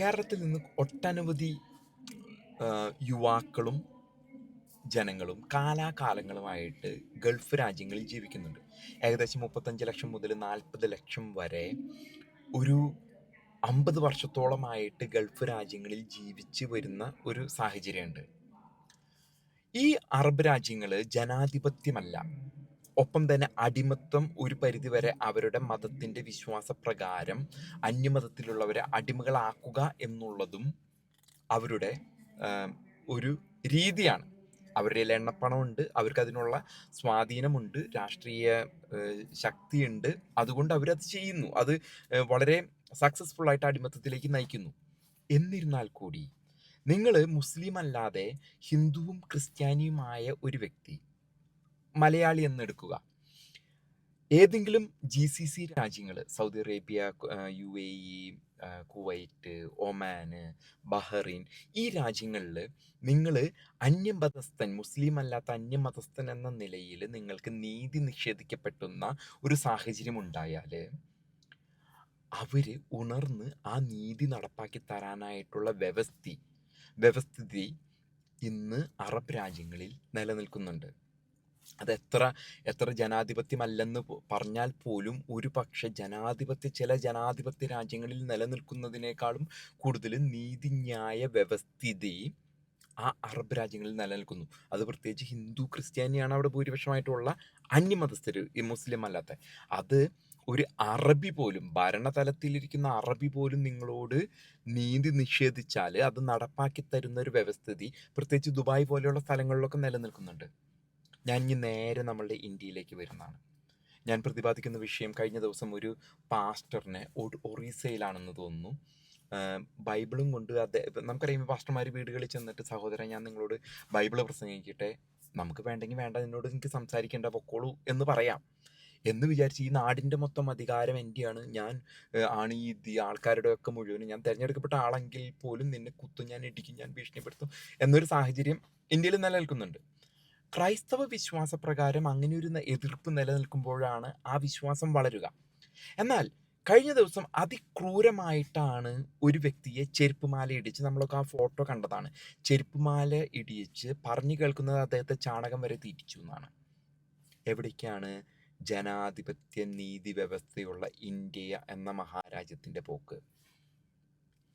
കേരളത്തിൽ നിന്ന് ഒട്ടനവധി യുവാക്കളും ജനങ്ങളും കാലാകാലങ്ങളുമായിട്ട് ഗൾഫ് രാജ്യങ്ങളിൽ ജീവിക്കുന്നുണ്ട്. ഏകദേശം മുപ്പത്തഞ്ച് ലക്ഷം മുതൽ നാൽപ്പത് ലക്ഷം വരെ ഒരു അമ്പത് വർഷത്തോളമായിട്ട് ഗൾഫ് രാജ്യങ്ങളിൽ ജീവിച്ച് വരുന്ന ഒരു സാഹചര്യമുണ്ട്. ഈ അറബ് രാജ്യങ്ങൾ ജനാധിപത്യമല്ല. ഒപ്പം തന്നെ അടിമത്വം ഒരു പരിധിവരെ അവരുടെ മതത്തിന്റെ വിശ്വാസപ്രകാരം അന്യമതത്തിലുള്ളവരെ അടിമകളാക്കുക എന്നുള്ളതും അവരുടെ ഒരു രീതിയാണ്. അവരുടെ എണ്ണപ്പണമുണ്ട് അവർക്ക് അതിനുള്ള സ്വാധീനമുണ്ട് രാഷ്ട്രീയ ശക്തിയുണ്ട്. അതുകൊണ്ട് അവരത് ചെയ്യുന്നു. അത് വളരെ സക്സസ്ഫുൾ ആയിട്ട് അടിമത്തത്തിലേക്ക് നയിക്കുന്നു. എന്നിരുന്നാൽ കൂടി നിങ്ങൾ മുസ്ലിം അല്ലാതെ ഹിന്ദുവും ക്രിസ്ത്യാനിയുമായ ഒരു വ്യക്തി മലയാളി എന്നെടുക്കുക. ഏതെങ്കിലും ജി സി സി രാജ്യങ്ങൾ Saudi Arabia U A E Kuwait Oman Bahrain ഈ രാജ്യങ്ങളിൽ നിങ്ങൾ അന്യമതസ്ഥൻ മുസ്ലിം അല്ലാത്ത അന്യമതസ്ഥൻ എന്ന നിലയിൽ നിങ്ങൾക്ക് നീതി നിഷേധിക്കപ്പെട്ടുന്ന ഒരു സാഹചര്യം ഉണ്ടായാൽ അവർ ഉണർന്ന് ആ നീതി നടപ്പാക്കി തരാനായിട്ടുള്ള വ്യവസ്ഥി വ്യവസ്ഥിതി ഇന്ന് അറബ് രാജ്യങ്ങളിൽ നിലനിൽക്കുന്നുണ്ട്. അത് എത്ര ജനാധിപത്യമല്ലെന്ന് പറഞ്ഞാൽ പോലും ഒരു പക്ഷെ ജനാധിപത്യ ചില ജനാധിപത്യ രാജ്യങ്ങളിൽ നിലനിൽക്കുന്നതിനേക്കാളും കൂടുതൽ നീതിന്യായ വ്യവസ്ഥിതി ആ അറബ് രാജ്യങ്ങളിൽ നിലനിൽക്കുന്നു. അത് പ്രത്യേകിച്ച് ഹിന്ദു ക്രിസ്ത്യാനിയാണ് അവിടെ ഭൂരിപക്ഷമായിട്ടുള്ള അന്യമതസ്ഥർ ഈ മുസ്ലിം അല്ലാത്ത. അത് ഒരു അറബി പോലും ഭരണതലത്തിലിരിക്കുന്ന അറബി പോലും നിങ്ങളോട് നീതി നിഷേധിച്ചാൽ അത് നടപ്പാക്കി തരുന്ന ഒരു വ്യവസ്ഥിതി പ്രത്യേകിച്ച് ദുബായ് പോലെയുള്ള സ്ഥലങ്ങളിലൊക്കെ നിലനിൽക്കുന്നുണ്ട്. ഞാൻ ഇനി നേരെ നമ്മളുടെ ഇന്ത്യയിലേക്ക് വരുന്നതാണ്. ഞാൻ പ്രതിപാദിക്കുന്ന വിഷയം കഴിഞ്ഞ ദിവസം ഒരു പാസ്റ്ററിനെ ഒറീസയിലാണെന്ന് തോന്നുന്നു. ബൈബിളും കൊണ്ട് അദ്ദേഹം നമുക്കറിയാം പാസ്റ്റർമാർ വീടുകളിൽ ചെന്നിട്ട് സഹോദരൻ ഞാൻ നിങ്ങളോട് ബൈബിൾ പ്രസംഗിക്കട്ടെ? നമുക്ക് വേണ്ടെങ്കിൽ വേണ്ട നിന്നോട് എനിക്ക് സംസാരിക്കേണ്ട പൊക്കോളൂ എന്ന് പറയാം. എന്ന് വിചാരിച്ച് ഈ നാടിന്റെ മൊത്തം അധികാരം എന്റെയാണ് ഞാൻ ആണ് ഈ ആൾക്കാരുടെ ഒക്കെ മുഴുവനും. ഞാൻ തിരഞ്ഞെടുക്കപ്പെട്ട ആളെങ്കിൽ പോലും നിന്നെ കുത്തും ഞാൻ ഇടിക്കും ഞാൻ ഭീഷണിപ്പെടുത്തും എന്നൊരു സാഹചര്യം ഇന്ത്യയിൽ നിലനിൽക്കുന്നുണ്ട്. ക്രൈസ്തവ വിശ്വാസപ്രകാരം അങ്ങനെ ഒരു എതിർപ്പ് നിലനിൽക്കുമ്പോഴാണ് ആ വിശ്വാസം വളരുക. എന്നാൽ കഴിഞ്ഞ ദിവസം അതിക്രൂരമായിട്ടാണ് ഒരു വ്യക്തിയെ ചെരുപ്പുമാല ഇടിച്ച് നമ്മളൊക്കെ ആ ഫോട്ടോ കണ്ടതാണ്. ചെരുപ്പുമാല ഇടിയിച്ച് പറഞ്ഞു കേൾക്കുന്നത് അദ്ദേഹത്തെ ചാണകം വരെ തീറ്റിച്ചു എന്നാണ്. എവിടേക്കാണ് ജനാധിപത്യ നീതി വ്യവസ്ഥയുള്ള ഇന്ത്യ എന്ന മഹാരാജ്യത്തിന്റെ പോക്ക്?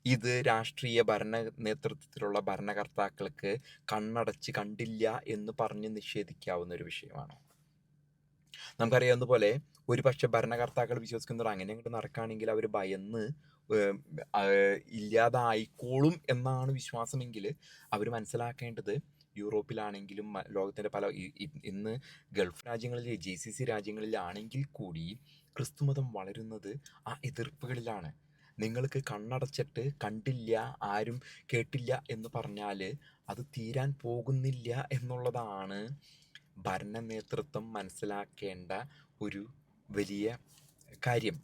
ഇത് രാഷ്ട്രീയ ഭരണ നേതൃത്വത്തിലുള്ള ഭരണകർത്താക്കൾക്ക് കണ്ണടച്ച് കണ്ടില്ല എന്ന് പറഞ്ഞ് നിഷേധിക്കാവുന്ന ഒരു വിഷയമാണ്? നമുക്കറിയാവുന്ന പോലെ ഒരു പക്ഷെ ഭരണകർത്താക്കൾ വിശ്വസിക്കുന്നത് അങ്ങനെ അങ്ങോട്ട് നടക്കുകയാണെങ്കിൽ അവർ ഭയന്ന് ഇല്ലാതായിക്കോളും എന്നാണ് വിശ്വാസമെങ്കിൽ അവർ മനസ്സിലാക്കേണ്ടത് യൂറോപ്പിലാണെങ്കിലും ലോകത്തിന്റെ പല ഇന്ന് ഗൾഫ് രാജ്യങ്ങളിൽ ജി സി സി രാജ്യങ്ങളിലാണെങ്കിൽ കൂടി ക്രിസ്തുമതം വളരുന്നത് ആ എതിർപ്പുകളിലാണ്. നിങ്ങൾക്ക് കണ്ണടച്ചിട്ട് കണ്ടില്ല ആരും കേട്ടില്ല എന്ന് പറഞ്ഞാൽ അത് തീരാൻ പോകുന്നില്ല എന്നുള്ളതാണ് ഭരണ നേതൃത്വം മനസ്സിലാക്കേണ്ട ഒരു വലിയ കാര്യം.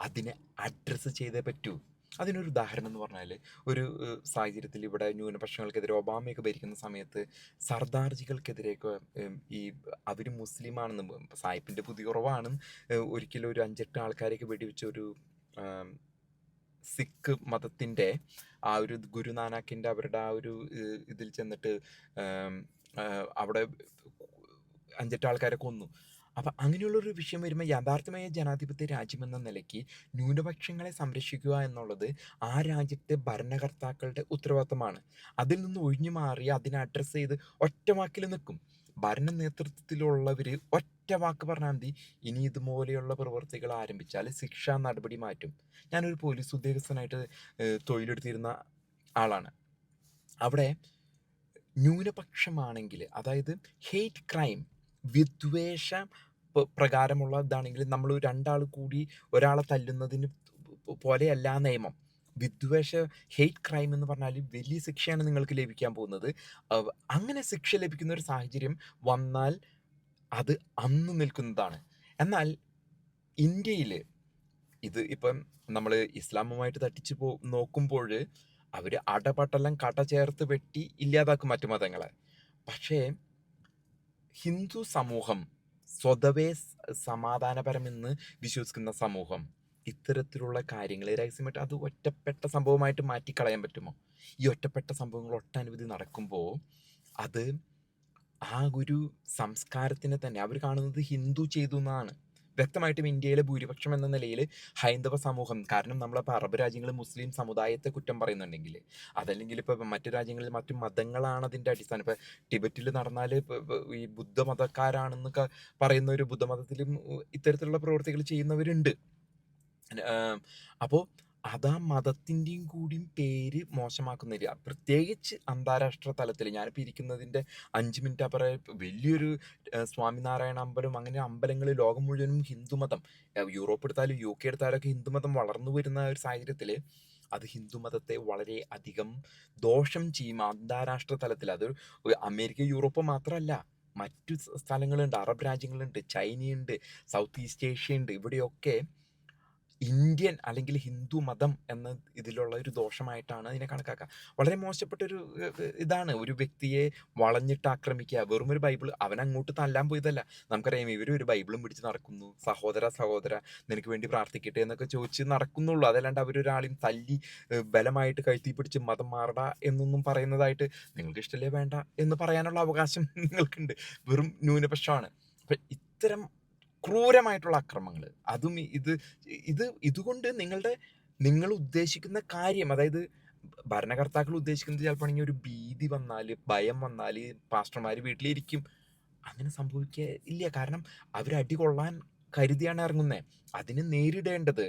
അതിനെ അഡ്രസ്സ് ചെയ്തേ പറ്റൂ. അതിനൊരു ഉദാഹരണം എന്ന് പറഞ്ഞാൽ ഒരു സാഹചര്യത്തിൽ ഇവിടെ ന്യൂനപക്ഷങ്ങൾക്കെതിരെ ഒബാമയൊക്കെ ഭരിക്കുന്ന സമയത്ത് സർദാർജികൾക്കെതിരെയൊക്കെ ഈ അവർ മുസ്ലിമാണെന്ന് സായിപ്പിന്റെ പുതിയ കുറവാണ് ഒരിക്കലും ഒരു അഞ്ചെട്ട് ആൾക്കാരെയൊക്കെ വെടിവെച്ച ഒരു സിഖ് മതത്തിന്റെ ആ ഒരു ഗുരുനാനാക്കിന്റെ അവരുടെ ആ ഒരു ഇതിൽ ചെന്നിട്ട് അവിടെ അഞ്ചെട്ട് ആൾക്കാരെ കൊന്നു. അപ്പം അങ്ങനെയുള്ളൊരു വിഷയം വരുമ്പോൾ യഥാർത്ഥമായ ജനാധിപത്യ രാജ്യമെന്ന നിലയ്ക്ക് ന്യൂനപക്ഷങ്ങളെ സംരക്ഷിക്കുക എന്നുള്ളത് ആ രാജ്യത്തെ ഭരണകർത്താക്കളുടെ ഉത്തരവാദിത്തമാണ്. അതിൽ നിന്ന് ഒഴിഞ്ഞു മാറി അതിനെ അഡ്രസ്സ് ചെയ്ത് ഒറ്റവാക്കിൽ നിൽക്കും. ഭരണ നേതൃത്വത്തിലുള്ളവർ ഒറ്റ വാക്ക് പറഞ്ഞാൽ മതി. ഇനി ഇതുപോലെയുള്ള പ്രവൃത്തികൾ ആരംഭിച്ചാൽ ശിക്ഷാ നടപടി മാറ്റും. ഞാനൊരു പോലീസ് ഉദ്യോഗസ്ഥനായിട്ട് തൊഴിലെടുത്തിരുന്ന ആളാണ്. അവിടെ ന്യൂനപക്ഷമാണെങ്കിൽ അതായത് ഹെയ്റ്റ് ക്രൈം വിദ്വേഷ പ്രകാരമുള്ള ഇതാണെങ്കിൽ നമ്മൾ രണ്ടാൾ കൂടി ഒരാളെ തല്ലുന്നതിന് പോലെയല്ല നിയമം. വിദ്വേഷ ഹെയ്റ്റ് ക്രൈം എന്ന് പറഞ്ഞാൽ വലിയ ശിക്ഷയാണ് നിങ്ങൾക്ക് ലഭിക്കാൻ പോകുന്നത്. അങ്ങനെ ശിക്ഷ ലഭിക്കുന്ന ഒരു സാഹചര്യം വന്നാൽ അത് അന്ന് നിൽക്കുന്നതാണ്. എന്നാൽ ഇന്ത്യയിൽ ഇത് ഇപ്പം നമ്മൾ ഇസ്ലാമുമായിട്ട് തട്ടിച്ച് പോ നോക്കുമ്പോൾ അവർ അടപട്ടെല്ലാം കട ചേർത്ത് വെട്ടി ഇല്ലാതാക്കും മറ്റു മതങ്ങളെ. പക്ഷേ ഹിന്ദു സമൂഹം സ്വതവേ സമാധാനപരമെന്ന് വിശ്വസിക്കുന്ന സമൂഹം ഇത്തരത്തിലുള്ള കാര്യങ്ങൾ രഹസ്യമായിട്ട് അത് ഒറ്റപ്പെട്ട സംഭവമായിട്ട് മാറ്റിക്കളയാൻ പറ്റുമോ? ഈ ഒറ്റപ്പെട്ട സംഭവങ്ങൾ ഒട്ടനവധി നടക്കുമ്പോൾ അത് ആ ഒരു സംസ്കാരത്തിനെ തന്നെ അവർ കാണുന്നത് ഹിന്ദു ചെയ്തു എന്നാണ്. വ്യക്തമായിട്ടും ഇന്ത്യയിലെ ഭൂരിപക്ഷം എന്ന നിലയിൽ ഹൈന്ദവ സമൂഹം കാരണം നമ്മളിപ്പോൾ അറബ് രാജ്യങ്ങൾ മുസ്ലിം സമുദായത്തെ കുറ്റം പറയുന്നുണ്ടെങ്കിൽ അതല്ലെങ്കിൽ ഇപ്പോൾ മറ്റു രാജ്യങ്ങളിൽ മറ്റു മതങ്ങളാണ് അതിന്റെ അടിസ്ഥാനം. ഇപ്പോൾ ടിബറ്റിൽ നടന്നാൽ ഈ ബുദ്ധമതക്കാരാണെന്നൊക്കെ പറയുന്ന ഒരു ബുദ്ധമതത്തിലും ഇത്തരത്തിലുള്ള പ്രവൃത്തികൾ ചെയ്യുന്നവരുണ്ട്. അപ്പോൾ അതാ മതത്തിന്റെയും കൂടിയും പേര് മോശമാക്കുന്നില്ല പ്രത്യേകിച്ച് അന്താരാഷ്ട്ര തലത്തിൽ ഞാനിപ്പോൾ ഇരിക്കുന്നതിന്റെ അഞ്ച് മിനിറ്റ് അപ്പുറം വലിയൊരു സ്വാമിനാരായണ അമ്പലം അങ്ങനെ അമ്പലങ്ങൾ ലോകം മുഴുവനും ഹിന്ദുമതം യൂറോപ്പ് എടുത്താലും യു കെ എടുത്താലൊക്കെ ഹിന്ദുമതം വളർന്നു വരുന്ന ഒരു സാഹചര്യത്തിൽ അത് ഹിന്ദുമതത്തെ വളരെ അധികം ദോഷം ചെയ്യും അന്താരാഷ്ട്ര തലത്തിൽ അത് അമേരിക്ക യൂറോപ്പ് മാത്രമല്ല മറ്റു സ്ഥലങ്ങളുണ്ട്. അറബ് രാജ്യങ്ങളുണ്ട് ചൈനയുണ്ട് സൗത്ത് ഈസ്റ്റ് ഏഷ്യ ഉണ്ട് ഇവിടെയൊക്കെ ഇന്ത്യൻ അല്ലെങ്കിൽ ഹിന്ദു മതം എന്ന ഇതിലുള്ള ഒരു ദോഷമായിട്ടാണ് അതിനെ കണക്കാക്കുക വളരെ മോശപ്പെട്ട ഒരു ഇതാണ്. ഒരു വ്യക്തിയെ വളഞ്ഞിട്ട് ആക്രമിക്കുക വെറും ഒരു ബൈബിൾ അവൻ അങ്ങോട്ട് തല്ലാൻ പോയതല്ല. നമുക്കറിയാം ഇവർ ഒരു ബൈബിളും പിടിച്ച് നടക്കുന്നു. സഹോദര സഹോദര നിനക്ക് വേണ്ടി പ്രാർത്ഥിക്കട്ടെ എന്നൊക്കെ ചോദിച്ച് നടക്കുന്നുള്ളൂ. അതല്ലാണ്ട് അവരൊരാളെയും തല്ലി ബലമായിട്ട് കഴുത്തി പിടിച്ച് മതം മാറട എന്നൊന്നും പറയുന്നതായിട്ട് നിങ്ങൾക്ക് ഇഷ്ടമല്ലേ വേണ്ട എന്ന് പറയാനുള്ള അവകാശം നിങ്ങൾക്കുണ്ട്. വെറും ന്യൂനപക്ഷമാണ്. അപ്പം ഇത്തരം ക്രൂരമായിട്ടുള്ള അക്രമങ്ങൾ അതും ഇത് ഇത് ഇതുകൊണ്ട് നിങ്ങളുടെ നിങ്ങൾ ഉദ്ദേശിക്കുന്ന കാര്യം അതായത് ഭരണകർത്താക്കൾ ഉദ്ദേശിക്കുന്നത് ചിലപ്പോൾ ഒരു ഭീതി വന്നാൽ ഭയം വന്നാൽ പാസ്റ്റർമാർ വീട്ടിലിരിക്കും. അങ്ങനെ സംഭവിക്കുക ഇല്ല. കാരണം അവർ അടി കൊള്ളാൻ കരുതിയാണ് ഇറങ്ങുന്നത് അതിന് നേരിടേണ്ടത്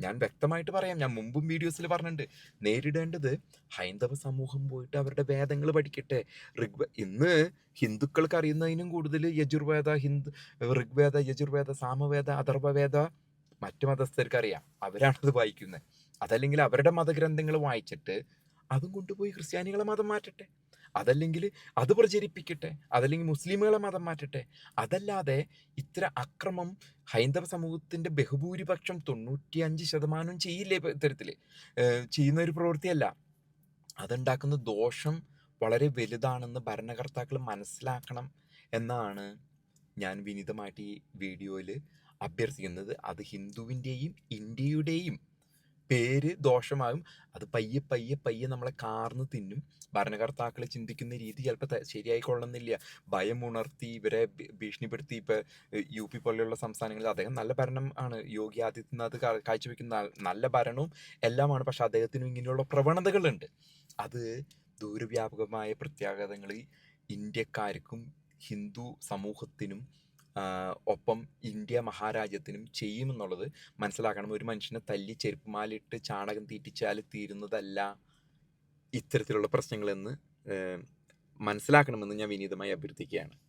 ഞാൻ വ്യക്തമായിട്ട് പറയാം. ഞാൻ മുമ്പും വീഡിയോസിൽ പറഞ്ഞിട്ടുണ്ട്. നേരിടേണ്ടത് ഹൈന്ദവ സമൂഹം പോയിട്ട് അവരുടെ വേദങ്ങൾ പഠിക്കട്ടെ. ഋഗ്വേ ഇന്ന് ഹിന്ദുക്കൾക്ക് അറിയുന്നതിനും കൂടുതൽ യജുർവേദ ഹിന്ദു ഋഗ്വേദ യജുർവേദ സാമവേദ അഥർവവേദ മറ്റു മതസ്ഥർക്ക് അറിയാം. അവരാണത് വായിക്കുന്നത്. അതല്ലെങ്കിൽ അവരുടെ മതഗ്രന്ഥങ്ങൾ വായിച്ചിട്ട് അതും കൊണ്ടുപോയി ക്രിസ്ത്യാനികളെ മതം മാറ്റട്ടെ. അതല്ലെങ്കിൽ അത് പ്രചരിപ്പിക്കട്ടെ അതല്ലെങ്കിൽ മുസ്ലിമുകളെ മതം മാറ്റട്ടെ. അതല്ലാതെ ഇത്ര അക്രമം ഹൈന്ദവ സമൂഹത്തിന്റെ ബഹുഭൂരിപക്ഷം തൊണ്ണൂറ്റിയഞ്ച് ശതമാനം ചെയ്യില്ലേ ഇത്തരത്തിൽ ചെയ്യുന്ന ഒരു പ്രവൃത്തിയല്ല. അതുണ്ടാക്കുന്ന ദോഷം വളരെ വലുതാണെന്ന് ഭരണകർത്താക്കൾ മനസ്സിലാക്കണം എന്നാണ് ഞാൻ വിനീതമായിട്ട് ഈ വീഡിയോയിൽ അഭ്യർത്ഥിക്കുന്നത്. അത് ഹിന്ദുവിന്റെയും ഇന്ത്യയുടെയും പേര് ദോഷമാകും. അത് പയ്യെ പയ്യെ പയ്യെ നമ്മളെ കാർന്ന് തിന്നും. ഭരണകർത്താക്കൾ ചിന്തിക്കുന്ന രീതി ചിലപ്പോൾ ശരിയായി കൊള്ളണമെന്നില്ല ഭയം ഉണർത്തി ഇവരെ ഭീഷണിപ്പെടുത്തി ഇപ്പോൾ യു പി പോലെയുള്ള സംസ്ഥാനങ്ങളിൽ അദ്ദേഹം നല്ല ഭരണം ആണ്. യോഗി ആദിത്യനാഥ് കാഴ്ചവെക്കുന്ന നല്ല ഭരണവും എല്ലാമാണ്. പക്ഷെ അദ്ദേഹത്തിനും ഇങ്ങനെയുള്ള പ്രവണതകളുണ്ട്. അത് ദൂരവ്യാപകമായ പ്രത്യാഘാതങ്ങൾ ഇന്ത്യക്കാർക്കും ഹിന്ദു സമൂഹത്തിനും ഒപ്പം ഇന്ത്യ മഹാരാജ്യത്തിനും ചെയ്യുമെന്നുള്ളത് മനസ്സിലാക്കണം. ഒരു മനുഷ്യനെ തല്ലി ചെരുപ്പുമാലിട്ട് ചാണകം തീറ്റിച്ചാൽ തീരുന്നതല്ല ഇത്തരത്തിലുള്ള പ്രശ്നങ്ങളെന്ന് മനസ്സിലാക്കണമെന്ന് ഞാൻ വിനീതമായി അഭ്യർത്ഥിക്കുകയാണ്.